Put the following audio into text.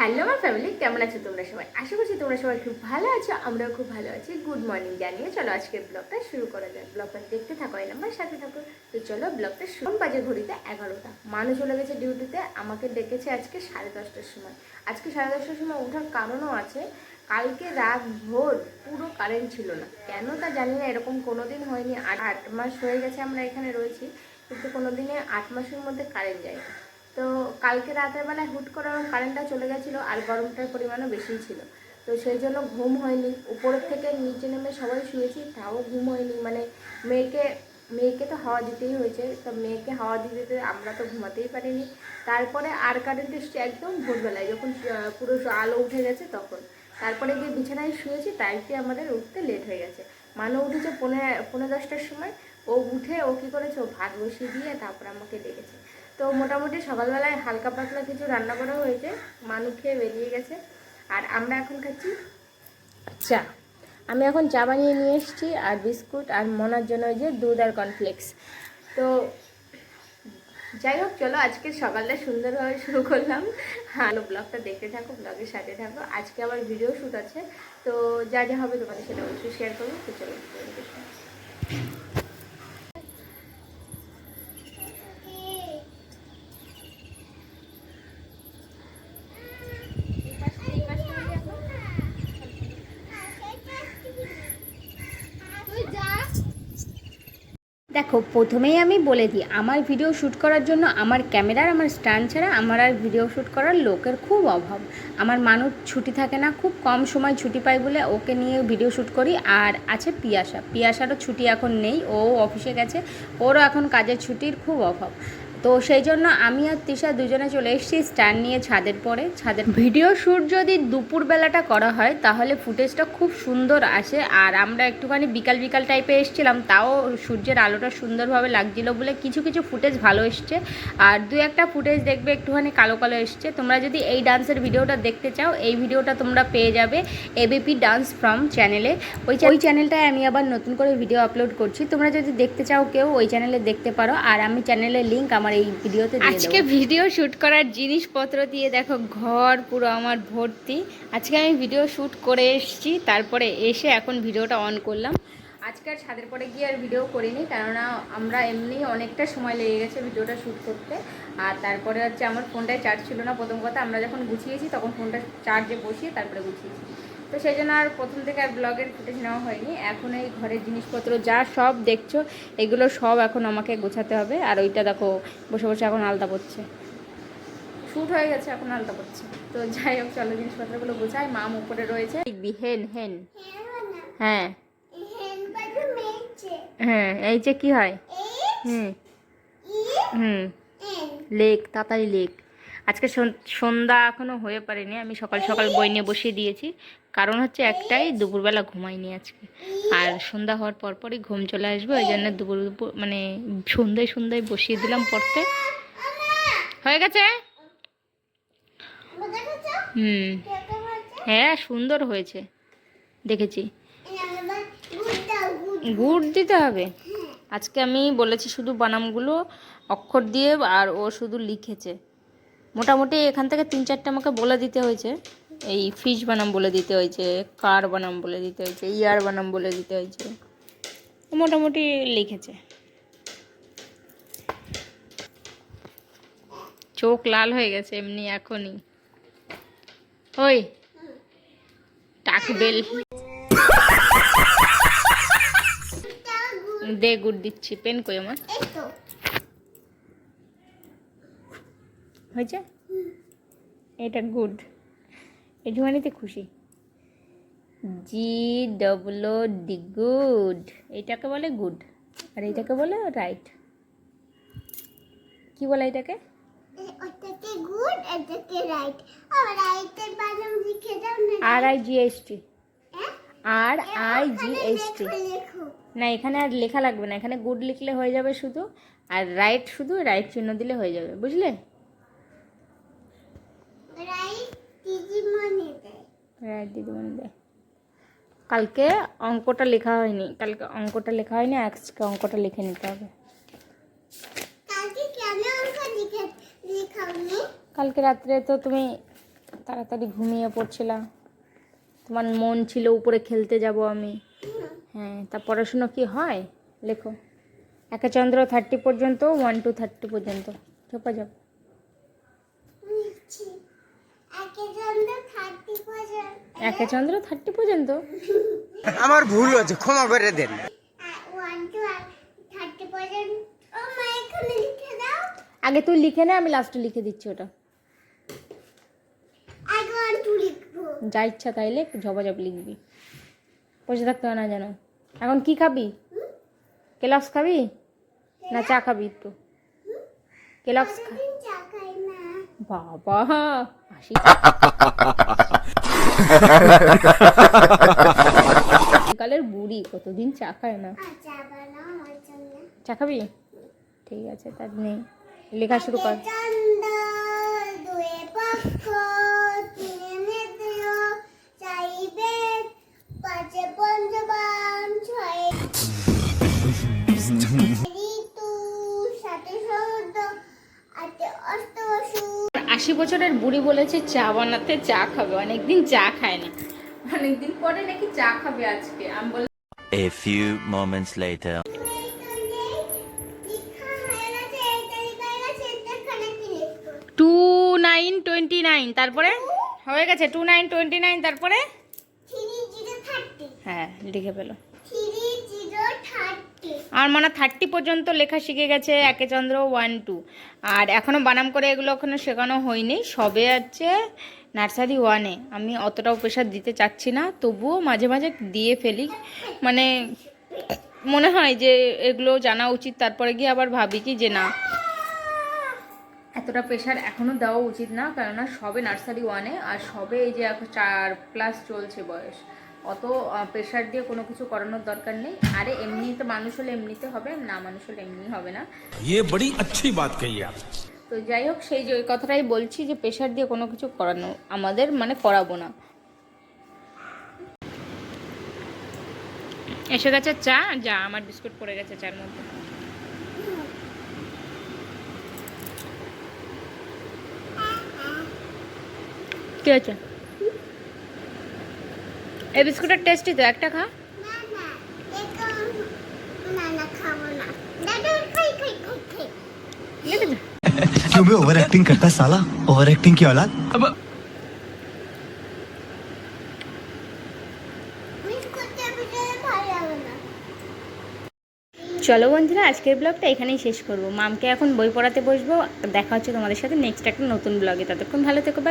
Hello আমার family কেমন আছো তোমরা সবাই? আশা করছি তোমরা সবাই খুব ভালো আছো, আমরাও খুব ভালো আছি। গুড মর্নিং জানিয়ে চলো আজকের ব্লগটা শুরু করা যাক। ব্লগটা দেখতে থাকো, এই নাম্বার সাথে থাকো। তো চলো ব্লগটা শুরু। বাজে ঘড়িতে? এগারোটা। মানুষ চলে গেছে ডিউটিতে আমাকে ডেকেছে আজকে সাড়ে দশটার সময়। আজকে সাড়ে দশটার সময় ওঠার কারণও আছে। কালকে রাত ভোর পুরো কারেন্ট ছিল না। কেন তা জানি না, এরকম কোনোদিন হয়নি। আট মাস হয়ে গেছে আমরা এখানে রয়েছি, কিন্তু কোনোদিনে আট মাসের মধ্যে কারেন্ট যায় না। তো কালকে রাতের বেলায় হুট করে কারেন্টটা চলে গেছিল আর গরমটার পরিমাণও বেশিই ছিল। তো সেই জন্য ঘুম হয়নি। উপরের থেকে নিচে নেমে সবাই শুয়েছি, তাও ঘুম হয়নি। মানে মেয়েকে মেয়েকে তো হাওয়া দিতেই হয়েছে। তো মেয়েকে হাওয়া দিতে দিতে আমরা তো ঘুমাতেই পারিনি। তারপরে আর কারেন্ট এসছে একদম ভোরবেলায়, যখন পুরো আলো উঠে গেছে তখন। তারপরে গিয়ে বিছানায় শুয়েছি তাইতে আমাদের উঠতে লেট হয়ে গেছে। মানু উঠেছে পনেরো পনেরো দশটার সময়। ও উঠে ও কী করেছে? ও ভাত বসিয়ে দিয়ে তারপর আমাকে ডেকেছে। তো মোটামুটি সকালবেলায় হালকা পাতলা কিছু রান্না করা হয়েছে। মানু খেয়ে বেরিয়ে গেছে। আর আমরা এখন খাচ্ছি চা। আমি এখন চা বানিয়ে নিয়ে এসেছি আর বিস্কুট আর মনার জন্য ওই যে দুধ আর কর্নফ্লেক্স তো যাই হোক, চলো আজকে সকালটা সুন্দরভাবে শুরু করলাম। ভালো ব্লগটা দেখতে থাকো, ব্লগের সাথে থাকো। আজকে আবার ভিডিও শ্যুট আছে। তো যা যা হবে তোমাদের সেটা অবশ্যই শেয়ার করব। তো চলো ভিডিওটা দেখে নাও। দেখো, প্রথমেই আমি বলে দিই, আমার ভিডিও শ্যুট করার জন্য আমার ক্যামেরার আমার স্ট্যান্ড ছাড়া আমার আর ভিডিও শ্যুট করার লোকের খুব অভাব। আমার মানুষ ছুটি থাকে না, খুব কম সময় ছুটি পাই বলে ওকে নিয়ে ভিডিও শ্যুট করি। আর আছে পিয়াসা, পিয়াসারও ছুটি এখন নেই, ও অফিসে গেছে, ওরও এখন কাজের ছুটির খুব অভাব। তো সেই জন্য আমি আর তৃষা দুজনে চলে এসেছি স্ট্যান্ড নিয়ে ছাদের পরে, ছাদের ভিডিও শ্যুট যদি দুপুরবেলাটা করা হয়, তাহলে ফুটেজটা খুব সুন্দর আসে। আর আমরা একটুখানি বিকাল বিকাল টাইপে এসেছিলাম, তাও সূর্যের আলোটা সুন্দরভাবে লাগছিল বলে কিছু কিছু ফুটেজ ভালো এসছে। আর দু একটা ফুটেজ দেখবে একটুখানি কালো কালো এসছে। তোমরা যদি এই ডান্সের ভিডিওটা দেখতে চাও, এই ভিডিওটা তোমরা পেয়ে যাবে এবিপি ডান্স ফ্রম চ্যানেলে ওই ওই চ্যানেলটায় আমি আবার নতুন করে ভিডিও আপলোড করছি। তোমরা যদি দেখতে চাও কেউ, ওই চ্যানেলে দেখতে পারো। আর আমি চ্যানেলের লিঙ্ক আমার এই ভিডিওতে আজকে ভিডিও শ্যুট করার জিনিসপত্র দিয়ে দেখো ঘর পুরো আমার ভর্তি। আজকে আমি ভিডিও শ্যুট করে এসেছি তারপরে এসে এখন ভিডিওটা অন করলাম। আজকে আর ছাদের পরে গিয়ে আর ভিডিও করিনি কেননা আমরা এমনি অনেকটা সময় লেগে গেছে ভিডিওটা শ্যুট করতে। আর তারপরে হচ্ছে আমার ফোনটায় চার্জ ছিল না প্রথম কথা আমরা যখন গুছিয়েছি তখন ফোনটা চার্জে বসিয়ে তারপরে গুছিয়েছি। তো সেই জন্য আর প্রথম থেকে আর ব্লগের ফুটেজ নেওয়া হয়নি। এখন এই ঘরের জিনিসপত্র যা সব দেখছ এগুলো সব এখন আমাকে গোছাতে হবে। আর ওইটা দেখো বসে বসে এখন আলতা পড়ছে। শ্যুট হয়ে গেছে এখন আলতা পড়ছে। তো যাই হোক চলো জিনিসপত্রগুলো গোছাই। মাম উপরে রয়েছে। হেন হেন। হ্যাঁ। হ্যাঁ এই যে কি হয়? হুম। হুম। লেক তাড়াতাড়ি লেক। আজকে সন- সন্ধ্যা এখনও হয়ে পারেনি আমি সকাল সকাল বই নিয়ে বসিয়ে দিয়েছি। কারণ হচ্ছে একটাই দুপুরবেলা ঘুমাইনি আজকে। আর সন্ধ্যা হওয়ার পরপরই ঘুম চলে আসবে ওই জন্য দুপুর দুপুর মানে সন্ধ্যায় সন্ধ্যায় বসিয়ে দিলাম পড়তে। হয়ে গেছে? হুম। হ্যাঁ সুন্দর হয়েছে। দেখেছি। গুড় দিতে হবে। আজকে আমি বলেছি শুধু বানামগুলো অক্ষর দিয়ে আর ও শুধু লিখেছে। মোটামুটি এখান থেকে তিন চারটে আমাকে বলে দিতে হয়েছে। এই ফিশ বানাম বলে দিতে হয়েছে, কার বানাম বলে দিতে হয়েছে, ইয়ার বানাম বলে দিতে হয়েছে। মোটামুটি লিখেছে। চোখ লাল হয়ে গেছে এমনি এখনই। ওই টাকবেল দে গুড় দিচ্ছি পেন কই আমার? হয়েছে? এটা গুড। একটুখানিতে খুশি। G double D good. এটাকে বলে গুড। আর এটাকে বলে রাইট। কি বলে এটাকে? গুড এটাকে রাইট। আর I G S T? R I G S T না এখানে আর লেখা লাগবে না। এখানে গুড লিখলে হয়ে যাবে শুধু আর রাইট শুধু রাইট চিহ্ন দিলে হয়ে যাবে বুঝলে? রাইট দিদিমণি দেয় রাইট কালকে অঙ্কটা লেখা হয়নি কালকে অঙ্কটা লেখা হয়নি আজকে অঙ্কটা লিখে নিতে হবে। কালকে রাত্রে তো তুমি তাড়াতাড়ি ঘুমিয়ে পড়ছিলাম তোমার মন ছিল উপরে খেলতে যাব আমি। হ্যাঁ তা পড়াশুনো কি হয়? লেখো। একে চন্দ্র থার্টি পর্যন্ত ওয়ান টু থার্টি পর্যন্ত। চপা যাও নিচ্ছি। একে জন্য থার্টি পর্যন্ত। চন্দ্র থার্টি পর্যন্ত? আমার ভুল হয়েছে ক্ষমা করে দেন। দাও। আগে তুই লিখে নে আমি লাস্টে লিখে দিচ্ছি ওটা আগে ওয়ান টু লিখব যা ইচ্ছা তাই লেখ, ঝপাঝপ লিখবি। বসে থাকতে হয় না যেন। এখন কি খাবি? কেলক্স খাবি? না চা খাবি একটু? কেলক্স খা। বাবা, হাসি। কালের বুড়ি কতদিন চা খায় না? চা খাবি? ঠিক আছে তার নেই লেখা শুরু কর। বছরের বুড়ি বলেছে চা বানাতে চা খাবে। অনেকদিন চা খায় না অনেকদিন পরে নাকি চা খাবে আজকে। আমি বললাম A few moments later. Two nine twenty nine তারপরে? হয়ে গেছে টু নাইন টোয়েন্টি নাইন তারপরে? হ্যাঁ লিখে পেল আমার মনে থার্টি পর্যন্ত লেখা শিখে গেছে, একে চন্দ্র ওয়ান টু আর এখনও বানাম করে এগুলো এখনও শেখানো হয়নি, সবে আছে নার্সারি ওয়ানে আমি অতটাও প্রেশার দিতে চাচ্ছি না, তবুও মাঝে মাঝে দিয়ে ফেলি। মানে মনে হয় যে এগুলো জানা উচিত, তারপরে গিয়ে আবার ভাবি কি যে না। এতটা প্রেশার এখনও দেওয়া উচিত না, কেননা সবে নার্সারি ওয়ানে আর সবে এই যে এখন চার প্লাস চলছে বয়স। অত প্রেশার দিয়ে কোনো কিছু করানোর দরকার নেই আরে এমনিতে মানুষ হলে এমনিতে হবে না মানুষ হলে এমনি হবে না ये बड़ी अच्छी बात कही आप তো যাই হোক সেই যে ওই কথাটাই বলছি যে প্রেশার দিয়ে কোনো কিছু করানো আমাদের মানে করাবো না এসে গেছে চা যা আমার বিস্কুট পড়ে গেছে চার মধ্যে কি আছে এই বিস্কুটের টেস্টি তো একটা খা না না এটা না না খাবো না দাদা খাই খাই খাই খাই লিখে দে। क्यों भी ओवर एक्टिंग करता है साला ओवर एक्टिंग की औलाद মিস করতে ভিতরে ভালো লাগে না চলো বন্ধুরা আজকের ব্লগটা এখানেই শেষ করবো মামকে এখন বই পড়াতে বসবো দেখা হচ্ছে তোমাদের সাথে নেক্সট একটা নতুন ব্লগে ততক্ষণ ভালো থেকো bye.